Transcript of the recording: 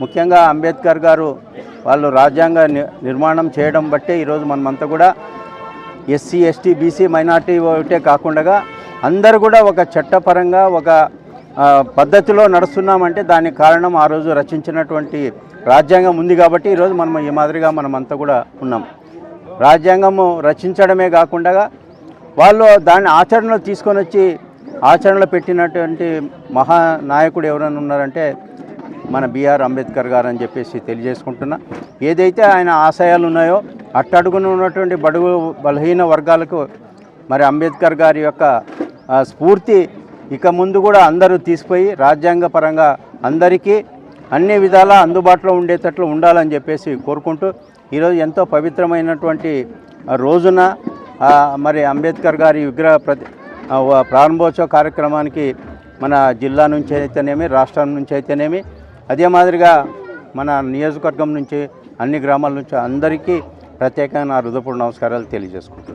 ముఖ్యంగా అంబేద్కర్ గారు వాళ్ళు రాజ్యాంగ ని- నిర్మాణం చేయడం బట్టే ఈరోజు మనమంతా కూడా ఎస్సీ ఎస్టీ బీసీ మైనార్టీ ఒకటే కాకుండా అందరూ కూడా ఒక చట్టపరంగా ఒక పద్ధతిలో నడుస్తున్నామంటే దానికి కారణం ఆ రోజు రచించినటువంటి రాజ్యాంగం ఉంది కాబట్టి ఈరోజు మనం ఈ మాదిరిగా మనమంతా కూడా ఉన్నాం. రాజ్యాంగము రచించడమే కాకుండా వాళ్ళు దాన్ని ఆచరణలో తీసుకొని వచ్చి ఆచరణలో పెట్టినటువంటి మహానాయకుడు ఎవరైనా ఉన్నారంటే మన బీఆర్ అంబేద్కర్ గారు అని చెప్పేసి తెలియజేసుకుంటున్నా. ఏదైతే ఆయన ఆశయాలు ఉన్నాయో అట్టడుగున ఉన్నటువంటి బడుగు బలహీన వర్గాలకు మరి అంబేద్కర్ గారి యొక్క స్ఫూర్తి ఇక ముందు కూడా అందరూ తీసిపోయి రాజ్యాంగపరంగా అందరికీ అన్ని విధాలా అందుబాటులో ఉండేటట్లు ఉండాలని చెప్పేసి కోరుకుంటూ ఈరోజు ఎంతో పవిత్రమైనటువంటి రోజున మరి అంబేద్కర్ గారి విగ్రహ ప్రతి ప్రారంభోత్సవ కార్యక్రమానికి మన జిల్లా నుంచి అయితేనేమి రాష్ట్రం నుంచి అయితేనేమి అదే మాదిరిగా మన నియోజకవర్గం నుంచి అన్ని గ్రామాల నుంచి అందరికీ ప్రత్యేకంగా నా హృదయపూర్వ నమస్కారాలు తెలియజేసుకుంటున్నాను.